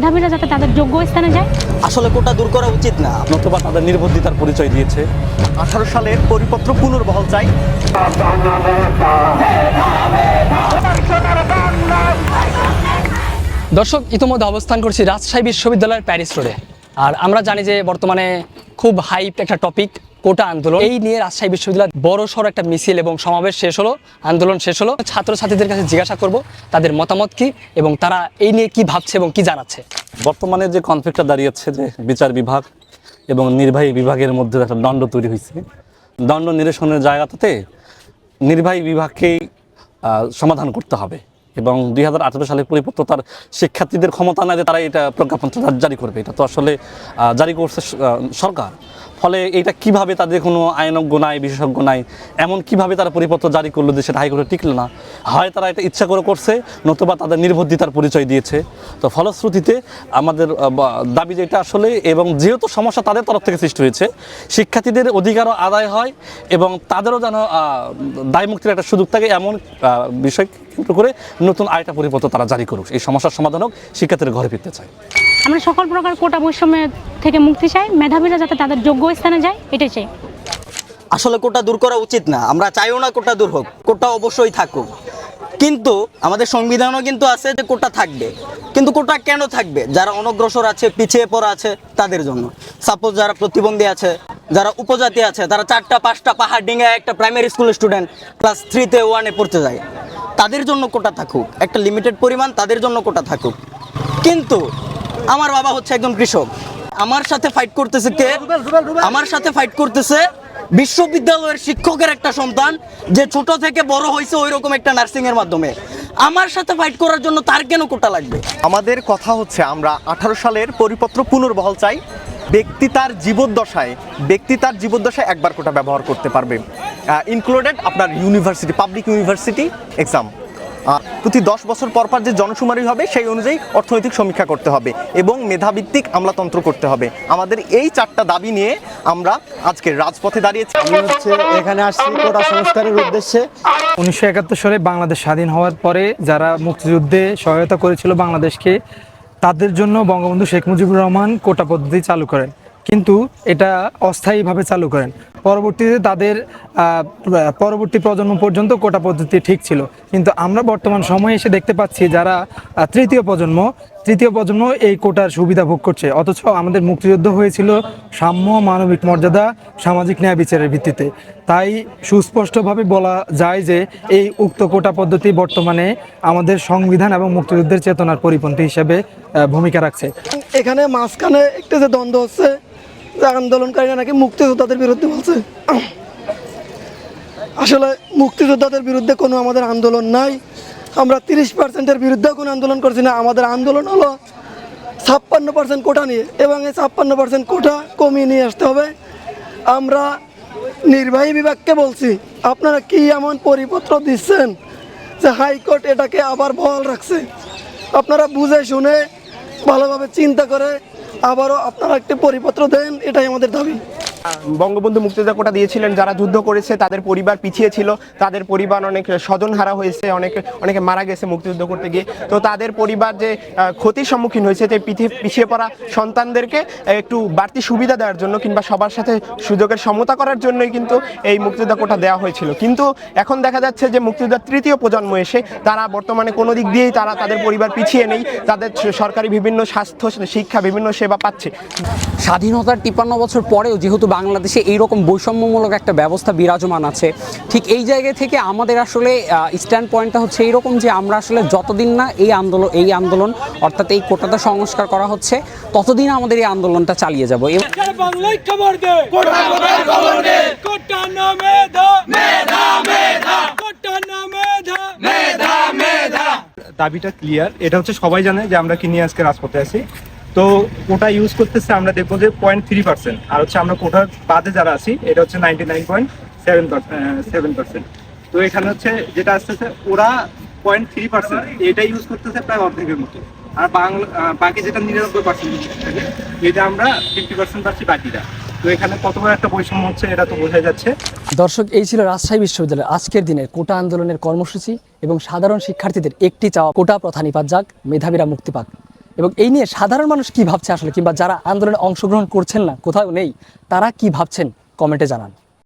মেধাবীরা যাতে তাদের যোগ্য স্থানে যায়? আসলে কোটা দূর করা উচিত না। নতুবা তাদের নির্বুদ্ধিতার পরিচয় দিয়েছে। আঠারো সালের পরিপত্র পুনর্বহাল চাই। দর্শক ইতিমধ্যে অবস্থান করছি রাজশাহী বিশ্ববিদ্যালয়ের প্যারিস রোডে। আর আমরা জানি যে বর্তমানে খুব হাইপ একটা টপিক কোটা আন্দোলন। এই নিয়ে রাজশাহী বিশ্ববিদ্যালয় বড় সড় একটা মিছিল এবং সমাবেশ শেষ হলো, আন্দোলন শেষ হলো। ছাত্রছাত্রীদের কাছে জিজ্ঞাসা করব, তাদের মতামত কি এবং তারা এই নিয়ে কি ভাবছে এবং কি জানাচ্ছে? বর্তমানে যে কনফ্লিক্টটা দাঁড়িয়েছে যে বিচার বিভাগ এবং নির্বাহী বিভাগের মধ্যে একটা দণ্ড তৈরি হয়েছে। দণ্ড নিরসনের জায়গাটাতে নির্বাহী বিভাগকেই সমাধান করতে হবে এবং দুই হাজার আঠেরো সালের পরিপত্র তার শিক্ষার্থীদের ক্ষমতা না যে তারা এটা প্রজ্ঞাপন জারি করবে। এটা তো আসলে জারি করছে সরকার। ফলে এটা কীভাবে তাদের কোনো আইনজ্ঞ নাই বিশেষজ্ঞ নাই এমন কীভাবে তারা পরিপত্র জারি করল যে সেটা হাইকোর্টে টিকলো না? হয় তারা এটা ইচ্ছা করে করছে নতুবা তাদের নির্বুদ্ধিতার পরিচয় দিয়েছে। তো ফলশ্রুতিতে আমাদের দাবি যেটা আসলে এবং যেহেতু সমস্যা তাদের তরফ থেকে সৃষ্টি হয়েছে শিক্ষার্থীদের অধিকারও আদায় হয় এবং তাদেরও যেন আহ, দায় মুক্তির একটা সুযোগ থাকে এমন বিষয় কেন্দ্র করে নতুন আয়টা পরিপত্র তারা জারি করুক। এই সমস্যার সমাধান হোক শিক্ষার্থীরা ঘরে ফিরতে চায়। আমরা সকল প্রকার কোটা বৈষম্যের থেকে মুক্তি চাই মেধাবীরা যাতে তাদের যোগ্য স্থানে যায়, এটাই চাই। আসলে কোটা দূর করা উচিত না। আমরা চাইও না কোটা দূর হোক, কোটা অবশ্যই থাকুক। কিন্তু আমাদের সংবিধানও কিন্তু আছে যে কোটা থাকবে। কিন্তু কোটা কেন থাকবে? যারা অনগ্রসর আছে, পিছিয়ে পড়া আছে, তাদের জন্য। সাপোজ যারা প্রতিবন্ধী আছে, যারা উপজাতি আছে, তারা চারটা, পাঁচটা পাহাড় ডিঙে একটা প্রাইমারি স্কুলের স্টুডেন্ট ক্লাস থ্রিতে ওয়ানে পড়তে যায়। তাদের জন্য কোটা থাকুক। একটা লিমিটেড পরিমাণ তাদের জন্য কোটা থাকুক। কিন্তু আমার বাবা হচ্ছে একজন কৃষক। আমার সাথে ফাইট করতেছে কে? আমার সাথে ফাইট করতেছে বিশ্ববিদ্যালয়ের শিক্ষকের একটা সন্তান যে ছোট থেকে বড় হয়েছে ওই রকম একটা নার্সিং এর মাধ্যমে। আমার সাথে ফাইট করার জন্য তার কেন কোটা লাগবে? আমাদের কথা হচ্ছে আমরা আঠারো সালের পরিপত্র পুনর্বহাল চাই। ব্যক্তি তার জীবদ্দশায় ব্যক্তি তার জীবদ্দশায় একবার কোটা ব্যবহার করতে পারবে। ইনক্লুডেড আপনার ইউনিভার্সিটি পাবলিক ইউনিভার্সিটি এক্সাম প্রতি দশ বছর পর পর যে জনশুমারি হবে সেই অনুযায়ী অর্থনৈতিক সমীক্ষা করতে হবে এবং মেধাভিত্তিক আমলাতন্ত্র করতে হবে। আমাদের এই চারটা দাবি নিয়ে আমরা আজকে রাজপথে দাঁড়িয়েছি। আমি হচ্ছে এখানে আসছি কোটা সংস্কারের উদ্দেশ্যে। উনিশশো একাত্তর সালে বাংলাদেশ স্বাধীন হওয়ার পরে যারা মুক্তিযুদ্ধে সহায়তা করেছিল বাংলাদেশকে তাদের জন্য বঙ্গবন্ধু শেখ মুজিবুর রহমান কোটা পদ্ধতি চালু করেন। কিন্তু এটা অস্থায়ীভাবে চালু করেন। পরবর্তীতে তাদের পরবর্তী প্রজন্ম পর্যন্ত কোটা পদ্ধতি ঠিক ছিল। কিন্তু আমরা বর্তমান সময়ে এসে দেখতে পাচ্ছি যারা তৃতীয় প্রজন্ম তৃতীয় প্রজন্ম এই কোটার সুবিধা ভোগ করছে। অথচ আমাদের মুক্তিযুদ্ধ হয়েছিল সাম্য মানবিক মর্যাদা, সামাজিক ন্যায় বিচারের ভিত্তিতে। তাই সুস্পষ্টভাবে বলা যায় যে এই উক্ত কোটা পদ্ধতি বর্তমানে আমাদের সংবিধান এবং মুক্তিযুদ্ধের চেতনার পরিপন্থী হিসেবে ভূমিকা রাখছে। এখানে মাঝখানে একটা যে দ্বন্দ্ব হচ্ছে, যে আন্দোলনকারীরা নাকি মুক্তিযোদ্ধাদের বিরুদ্ধে বলছে। আসলে মুক্তিযোদ্ধাদের বিরুদ্ধে কোনো আমাদের আন্দোলন নাই। আমরা তিরিশ পার্সেন্টের বিরুদ্ধেও কোনো আন্দোলন করছি না। আমাদের আন্দোলন হলো ছাপ্পান্ন পার্সেন্ট কোটা নিয়ে, এবং এই ছাপ্পান্ন পার্সেন্ট কোটা কমিয়ে নিয়ে আসতে হবে। আমরা নির্বাহী বিভাগকে বলছি, আপনারা কি এমন পরিপত্র দিচ্ছেন যে হাইকোর্ট এটাকে আবার বহাল রাখছে? আপনারা বুঝে শুনে ভালোভাবে চিন্তা করে আবারও আপনারা একটি পরিপত্র দেন এটাই আমাদের দাবি। বঙ্গবন্ধু মুক্তিযোদ্ধা কোটা দিয়েছিলেন, যারা যুদ্ধ করেছে, তাদের পরিবার পিছিয়ে ছিল, তাদের পরিবার অনেক স্বজন হারা হয়েছে, অনেকে অনেকে মারা গেছে মুক্তিযুদ্ধ করতে গিয়ে। তো তাদের পরিবার যে ক্ষতির সম্মুখীন হয়েছে, যে পিছিয়ে পড়া সন্তানদেরকে একটু বাড়তি সুবিধা দেওয়ার জন্য কিংবা সবার সাথে সুযোগের সমতা করার জন্যই কিন্তু এই মুক্তিযোদ্ধা কোটা দেওয়া হয়েছিল। কিন্তু এখন দেখা যাচ্ছে যে মুক্তিযোদ্ধার তৃতীয় প্রজন্ম এসে, তারা বর্তমানে কোনো দিক দিয়েই তারা তাদের পরিবার পিছিয়ে নেই, তাদের সরকারি বিভিন্ন স্বাস্থ্য, শিক্ষা, বিভিন্ন সেবা পাচ্ছে। স্বাধীনতার তিপ্পান্ন বছর পরেও যেহেতু বাংলাদেশে এইরকম বৈষম্যমূলক একটা ব্যবস্থা বিরাজমান আছে। ঠিক এই জায়গা থেকে আমাদের আসলে স্ট্যান্ড পয়েন্টটা হচ্ছে এইরকম যে আমরা আসলে যতদিন না এই আন্দোলন এই আন্দোলন অর্থাৎ এই কোটাটা সংস্কার করা হচ্ছে ততদিন আমাদের এই আন্দোলনটা চালিয়ে যাব। এবং বাংলায় খবর দে। কোটা খবর দে। কোটা না মেধা। মেধা মেধা। কোটা না মেধা। মেধা মেধা। দাবিটা ক্লিয়ার এটা হচ্ছে সবাই জানে যে আমরা কি নিয়ে আজকে রাজপথে আছি। তো কোটা ইউজ করতেছে আমরা দেখব যে পয়েন্ট থ্রি পার্সেন্ট আর হচ্ছে আমরা কোটার বাদে যারা আছি, এটা হচ্ছে ninety nine point seven seven percent তো এখানে হচ্ছে যেটা আসতেছে, ওরা পয়েন্ট থ্রি পার্সেন্ট এটা ইউজ করতেছে প্রায় অর্ধেকের মতো। আর বাংলা বাকি যেটা নিরানব্বই পার্সেন্ট থাকে, এটা আমরা ফিফটি পার্সেন্ট পাচ্ছি বাকিটা তো এখানে একটা বৈষম্য হচ্ছে, এটা তো যাচ্ছে। দর্শক, এই ছিল রাজশাহী বিশ্ববিদ্যালয়ের আজকের দিনের কোটা আন্দোলনের কর্মসূচি এবং সাধারণ শিক্ষার্থীদের একটি চাওয়া। কোটা প্রথা নিপাত যাক, মেধাবীরা মুক্তি পাক। এবং এই নিয়ে সাধারণ মানুষ কি ভাবছে আসলে? কিংবা যারা আন্দোলনে অংশগ্রহণ করছেন না, কোথাও নেই, তারা কি ভাবছেন? কমেন্টে জানান।